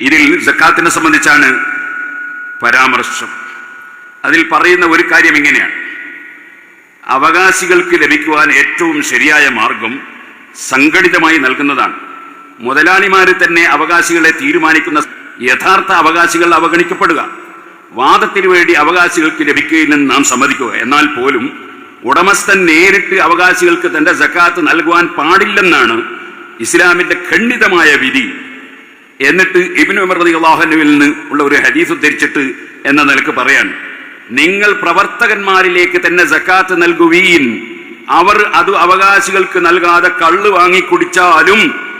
ഇതിൽ സക്കാത്തിനെ സംബന്ധിച്ചാണ് പരാമർശം. അതിൽ പറയുന്ന ഒരു കാര്യം ഇങ്ങനെയാണ്. അവകാശികൾക്ക് ലഭിക്കുവാൻ ഏറ്റവും ശരിയായ മാർഗം സംഘടിതമായി നൽകുന്നതാണ്. മുതലാളിമാര് തന്നെ അവകാശികളെ തീരുമാനിക്കുന്ന യഥാർത്ഥ അവകാശികൾ അവഗണിക്കപ്പെടുക. വാദത്തിനു വേണ്ടി അവകാശികൾക്ക് ലഭിക്കുകയില്ലെന്ന് നാം സമ്മതിക്കുക. എന്നാൽ പോലും ഉടമസ്ഥൻ നേരിട്ട് അവകാശികൾക്ക് തന്റെ ജക്കാത്ത് നൽകുവാൻ പാടില്ലെന്നാണ് ഇസ്ലാമിന്റെ ഖണ്ഡിതമായ വിധി. എന്നിട്ട് ഇബിനു ഉമർ അള്ളാഹുനുവിൽ നിന്ന് ഉള്ള ഒരു ഹദീസ് ഉദ്ധരിച്ചിട്ട് എന്ന നിലയ്ക്ക് പറയാണ്. നിങ്ങൾ പ്രവർത്തകന്മാരിലേക്ക് തന്നെ സക്കാത്ത് നൽകുവീൻ. അവർ അത് അവകാശികൾക്ക് നൽകാതെ കള്ള് വാങ്ങി കുടിച്ചാലും.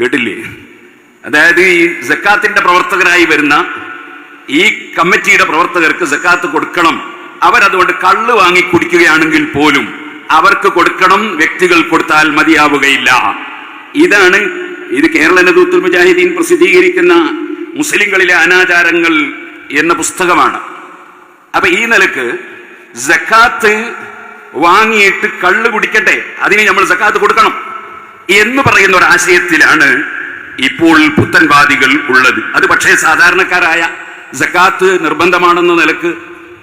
കേട്ടില്ലേ? അതായത് ഈ സക്കാത്തിന്റെ പ്രവർത്തകരായി വരുന്ന ഈ കമ്മിറ്റിയുടെ പ്രവർത്തകർക്ക് സക്കാത്ത് കൊടുക്കണം. അവരതുകൊണ്ട് കള്ള് വാങ്ങി കുടിക്കുകയാണെങ്കിൽ പോലും അവർക്ക് കൊടുക്കണം വ്യക്തികൾ കൊടുത്താൽ മതിയാവുകയില്ല. ഇതാണ് ഇത് കേരള നദൂത്തുൽ മുജാഹിദീൻ പ്രസിദ്ധീകരിക്കുന്ന മുസ്ലിങ്ങളിലെ അനാചാരങ്ങൾ എന്ന പുസ്തകമാണ്. അപ്പൊ ഈ നിലയ്ക്ക് ജക്കാത്ത് വാങ്ങിയിട്ട് കള്ള് കുടിക്കട്ടെ അതിന് നമ്മൾ ജക്കാത്ത് കൊടുക്കണം എന്ന് പറയുന്ന ഒരു ആശയത്തിലാണ് ഇപ്പോൾ പുത്തൻവാദികൾ ഉള്ളത്. അത് പക്ഷേ സാധാരണക്കാരായ ജക്കാത്ത് നിർബന്ധമാണെന്ന നിലയ്ക്ക്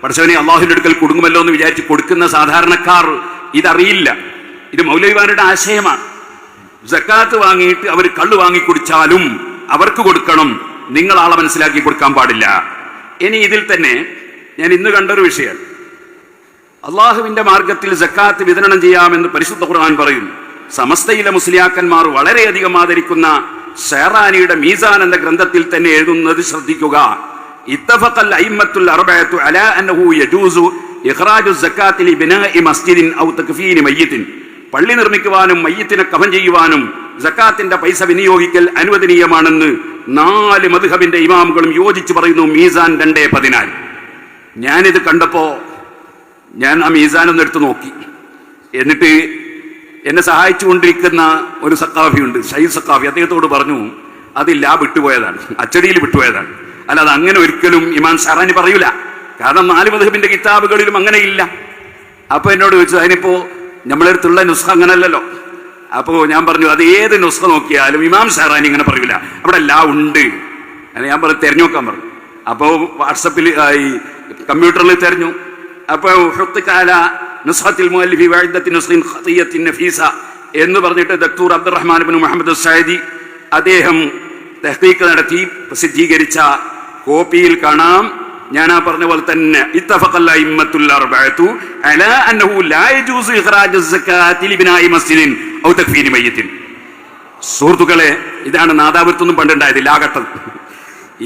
പഠിച്ചവനെ അള്ളാഹുവിന്റെ അടുക്കൽ കുടുങ്ങുമല്ലോ എന്ന് വിചാരിച്ച് കൊടുക്കുന്ന സാധാരണക്കാർ ഇതറിയില്ല. ഇത് മൗലവിമാരുടെ ആശയമാണ്. സക്കാത്ത് വാങ്ങിയിട്ട് അവർ കള്ള് വാങ്ങി കുടിച്ചാലും അവർക്ക് കൊടുക്കണം. നിങ്ങൾ ആളെ മനസ്സിലാക്കി കൊടുക്കാൻ പാടില്ല. ഇനി ഇതിൽ തന്നെ ഞാൻ ഇന്ന് കണ്ടൊരു വിഷയം. അള്ളാഹുവിന്റെ മാർഗത്തിൽ ജക്കാത്ത് വിതരണം ചെയ്യാമെന്ന് പരിശുദ്ധ ഖുർആൻ പറയുന്നു. സമസ്തയിലെ മുസ്ലിയാക്കന്മാർ വളരെയധികം ആദരിക്കുന്ന ഷെറാനിയുടെ മീസാൻ എന്ന ഗ്രന്ഥത്തിൽ തന്നെ എഴുതുന്നത് ശ്രദ്ധിക്കുക. ഇത്തഫഖൽ അലാ അന്നഹു മസ്ജിദിൻ ഔ തക്ഫീനി പള്ളി നിർമ്മിക്കുവാനും മയ്യത്തിനെ കഫൻ ചെയ്യുവാനും സക്കാത്തിന്റെ പൈസ വിനിയോഗിക്കൽ അനുവദനീയമാണെന്ന് നാല് മധുഹബിന്റെ ഇമാമുകളും യോജിച്ച് പറയുന്നു മീസാൻ രണ്ടേ പതിനാല്. ഞാനിത് കണ്ടപ്പോ ഞാൻ ആ മീസാൻ ഒന്ന് എടുത്തു നോക്കി. എന്നിട്ട് എന്നെ സഹായിച്ചുകൊണ്ടിരിക്കുന്ന ഒരു സക്കാഫി ഉണ്ട് ഷൈദ് സക്കാഫി അദ്ദേഹത്തോട് പറഞ്ഞു അതില്ല വിട്ടുപോയതാണ്. അച്ചടിയിൽ വിട്ടുപോയതാണ്. അല്ലാതെ അങ്ങനെ ഒരിക്കലും ഇമാൻ സാറാനി പറയൂല. കാരണം നാല് മധുഹബിന്റെ കിതാബുകളിലും അങ്ങനെയില്ല. അപ്പൊ എന്നോട് ചോദിച്ചു അതിനിപ്പോ നമ്മളെടുത്തുള്ള നുസ്ഖ അങ്ങനല്ലല്ലോ. അപ്പോ ഞാൻ പറഞ്ഞു അത് ഏത് നുസ്ഖ നോക്കിയാലും ഇമാം ഷഹറാനി ഇങ്ങനെ പറയൂല. അവിടെ ലാ ഉണ്ട്. അങ്ങനെ ഞാൻ പറഞ്ഞു തിരഞ്ഞു നോക്കാൻ പറഞ്ഞു. അപ്പോ വാട്സപ്പിൽ ഈ കമ്പ്യൂട്ടറിൽ തെരഞ്ഞു. അപ്പോൾ നുസ്ഹത്തിൽ മുഅല്ലിഫി നഫീസ എന്ന് പറഞ്ഞിട്ട് ദക്തൂർ അബ്ദുറഹ്മാൻ ബിൻ മുഹമ്മദ് സൈദി അദ്ദേഹം തഹ്ഖീഖ് നടത്തി പ്രസിദ്ധീകരിച്ച കോപ്പിയിൽ കാണാം. ഞാൻ ആ പറഞ്ഞ പോലെ തന്നെ സുഹൃത്തുക്കളെ ഇതാണ് നാദാപുരത്തൊന്നും പണ്ടുണ്ടായത് ലാഘട്ടം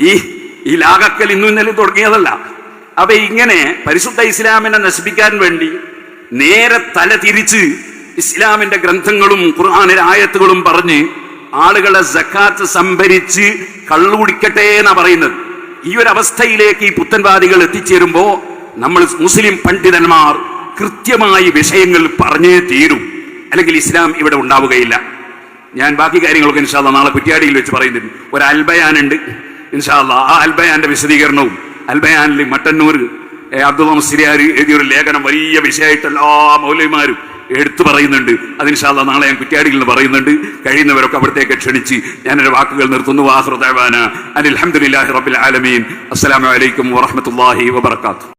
ഈ ഈ ലാഗക്കൽ ഇന്നും ഇന്നലെ തുടങ്ങിയതല്ല. അപ്പൊ ഇങ്ങനെ പരിശുദ്ധ ഇസ്ലാമിനെ നശിപ്പിക്കാൻ വേണ്ടി നേരെ തല തിരിച്ച് ഇസ്ലാമിന്റെ ഗ്രന്ഥങ്ങളും ഖുർആാനിലെ ആയത്തുകളും പറഞ്ഞ് ആളുകളെ സക്കാത്ത് സംഭരിച്ച് കള്ളുകുടിക്കട്ടെ എന്നാ പറയുന്നത്. ഈ ഒരു അവസ്ഥയിലേക്ക് ഈ പുത്തൻവാദികൾ എത്തിച്ചേരുമ്പോ നമ്മൾ മുസ്ലിം പണ്ഡിതന്മാർ കൃത്യമായി വിഷയങ്ങൾ പറഞ്ഞേ തീരും. അല്ലെങ്കിൽ ഇസ്ലാം ഇവിടെ ഉണ്ടാവുകയില്ല. ഞാൻ ബാക്കി കാര്യങ്ങളൊക്കെ ഇൻഷാല്ല നാളെ കുറ്റ്യാടിയിൽ വെച്ച് പറയുന്നുണ്ട്. ഒരു അൽബയാൻ അൽബയാനുണ്ട്. ഇൻഷാല്ല ആ അൽബയാന്റെ വിശദീകരണവും അൽബയാനിൽ മട്ടന്നൂർ അബ്ദുള്ള മുസ്ലിയാർ എഴുതിയൊരു ലേഖനം വലിയ വിഷയമായിട്ട് എല്ലാ മൗലവിമാരും എടുത്തു പറയുന്നുണ്ട്. അതിന് ശാല നാളെ ഞാൻ കുറ്റ്യാടിയിൽ നിന്ന് പറയുന്നുണ്ട്. കഴിയുന്നവരൊക്കെ അവിടത്തേക്ക് ക്ഷണിച്ച് എന്റെ വാക്കുകൾ നിർത്തുന്നു. വാഹൃദാന അനിൽ അഹമ്മദില്ലാഹി റബ്ബിൽ ആലമീൻ. അസ്സലാമു അലൈക്കും വറഹ്മത്തുള്ളാഹി വബർക്കാത്തു